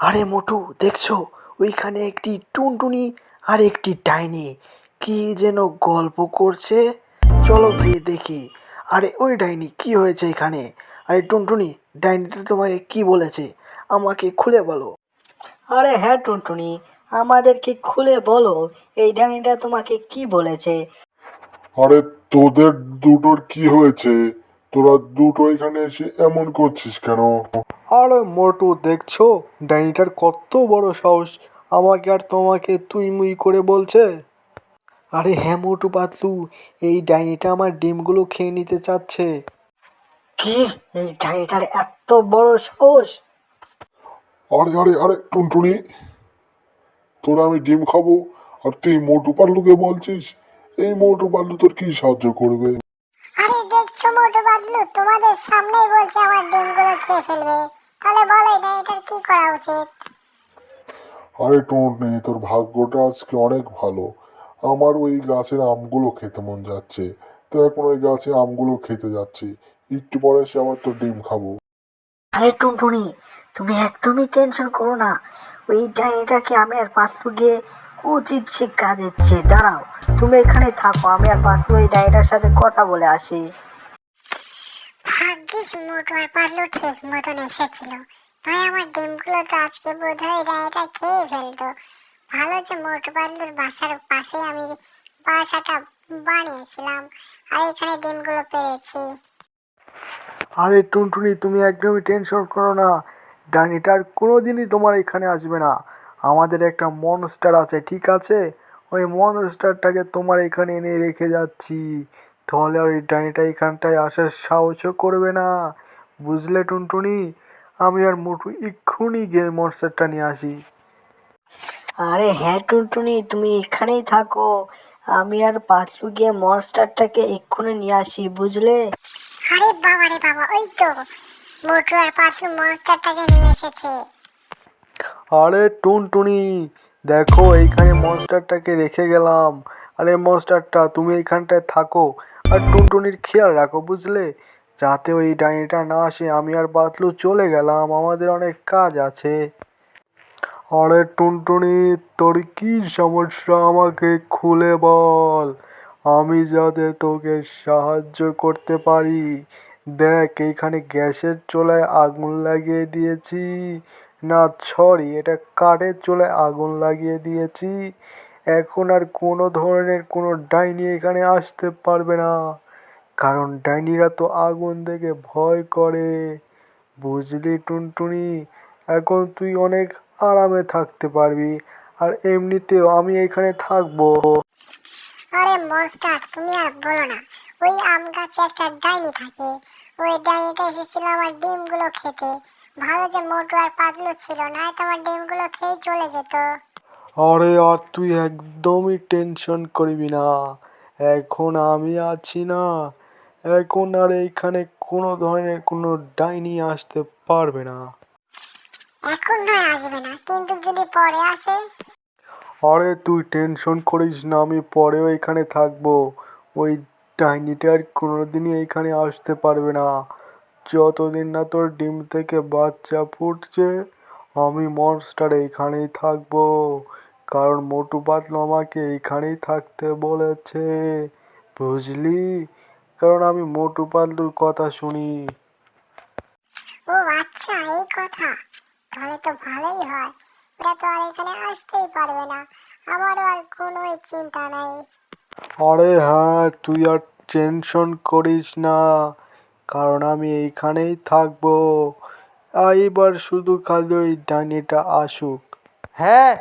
আরে মোটু দেখছ? ওইখানে একটি টুনটুনি আর একটি ডাইনি। কি যেন গল্প করছে? চলো গিয়ে দেখি। আরে ওই ডাইনি কি হয়েছে এখানে? আরে টুনটুনি ডাইনিটা তোমাকে কি বলেছে? আমাকে খুলে বলো। আরে হ্যাঁ টুনটুনি আমাদেরকে খুলে বলো এই ডাইনিটা তোমাকে কি বলেছে? আরে তোদের দুটোর কি হয়েছে? তোরা দুটো এখানে এসে এমন করছিস কেন? আরে মোটু দেখছ? ডাইনিটার কত বড় সাহস। আমাকে আর তোমাকে তুই মুই করে বলছে। আরে হ্যাঁ মোটু পাতলু এই ডাইনিটা আমার ডিমগুলো খেয়ে নিতে চাচ্ছে। কি? এই ডাইনিটার এত বড় সাহস? আরে আরে আরে টুনটুনি তোরা আমি ডিম খাব আর তুই মোটু পাল্লুকে বলছিস। এই মোটু পাল্লু তোর কি সাহায্য করবে? আরে দেখছ মোটু বাদলু তোমাদের সামনেই বলছে আমার ডিমগুলো খেয়ে ফেলবে। তাহলে বলো এটা এটার কি করা উচিত? আরে টুনটুনি তোর ভাগ্যটা আজকে অনেক ভালো। আমার ওই গাছের আমগুলো খেতে মন যাচ্ছে। তো এখন ওই গাছে আমগুলো খেতে যাচ্ছি। একটু পরে সে আমার তো ডিম খাব। আরে টুনটুনি তুমি একদমই টেনশন করো না। ওই ডাইনিটাকে আমি আর পাতলু গিয়ে উচিত শিক্ষা দিচ্ছি। দাঁড়াও তুমি এখানে থাকো আমি আর পাতলু এই ডাইনিটার সাথে কথা বলে আসি। ভাগ্যিস মোটু আর পাতলু ঠিক মতন এসেছিল। নয়, আমার ডিমগুলো তো আজকে বোধ হয় এটা খেয়ে ফেলতো। ভালো যে মোটু পাতলুর বাসার পাশে আমি বাসাটা বানিয়েছিলাম, আর এখানে ডিমগুলো পেরেছি। আরে টুনটুনি, তুমি একদমই টেনশন করো না। ডাইনিটার কোনো দিনই তোমার এখানে আসবে না। আমাদের একটা মনস্টার আছে, ঠিক আছে? ওই মনস্টারটাকে তোমার এখানে এনে রেখে যাচ্ছি। তাহলে আর ওই ডাইনিটা এখানটায় আসার সাহসও করবে না। বুঝলে টুনটুনি? আমি আর মোটু এক্ষুনি গিয়ে মনস্টারটা নিয়ে আসি। আরে হ্যাঁ টুনটুনি তুমি এখানেই থাকো। আমি আর পাতলু গিয়ে মনস্টারটাকে এক্ষুনি নিয়ে আসি বুঝলে? আরে বাবা রে বাবা ওই তো। মোটু আর পাতলু মনস্টারটাকে নিয়ে এসেছে। আরে টুনটুনি দেখো এইখানে মনস্টারটাকে রেখে গেলাম। আরে মনস্টারটা তুমি এইখানটায় থাকো। আর টুনটুনির খেয়াল রাখো, বুঝলে? যাতে ওই ডাইনিটা না আসে, আমি আর বাতলু চলে গেলাম, আমাদের অনেক কাজ আছে। আরে টুনটুনি, তোর কি সমস্যা? আমাকে খুলে বল। আমি যাতে তোকে সাহায্য করতে পারি। দেখ, এইখানে গ্যাসের চুলায় আগুন লাগিয়ে দিয়েছি। না সরি এটা কাঠের চুলায় আগুন লাগিয়ে দিয়েছি। এখন আর কোনো ধরনের কোনো ডাইনি এখানে আসতে পারবে না। কারণ ডাইনিরা তো আগুন দেখে ভয় করে। বুঝলি টুনটুনি? এখন তুই অনেক আরামে থাকতে পারবি আর এমনিতেও আমি এখানে থাকব। আরে মনস্টার তুমি আর বলো না, ওই আম গাছে একটা ডাইনি থাকে। ওই ডাইনিটা এসেছিল আমার ডিমগুলো খেতে। ভালো যে মোটু আর পাতলু ছিল না তো আমার ডিমগুলো খেয়ে চলে যেত। আরে আর তুই একদমই টেনশন করবি না। এখন আমি আছি না। এখন আর এইখানে কোনো ধরনের কোনো ডাইনি আসতে পারবে না। এখন নয় আসবে না কিন্তু যদি পরে আসে? আরে তুই টেনশন করিস না আমি পরেও এখানে থাকব। ওই ডাইনিটা আর কোনোদিনই এইখানে আসতে পারবে না। যতদিন না তোর ডিম থেকে বাচ্চা ফুটছে আমি মনস্টার এইখানেই থাকব। কারণ মোটু পাতলু আমাকে এইখানেই থাকতে বলেছে বুঝলি? কারণ আমি মোটু পাতলুর কথা শুনি। ও আচ্ছা এই কথা। তাহলে তো ভালোই হয়। ওরা তো আর এখানে আসতেই পারবে না। আমারও আর কোনো চিন্তা নাই। আরে হ্যাঁ তুই আর টেনশন করিস না। কারণ আমি এইখানেই থাকব। এইবার শুধু খালি ওই ডাইনিটা আসুক। হ্যাঁ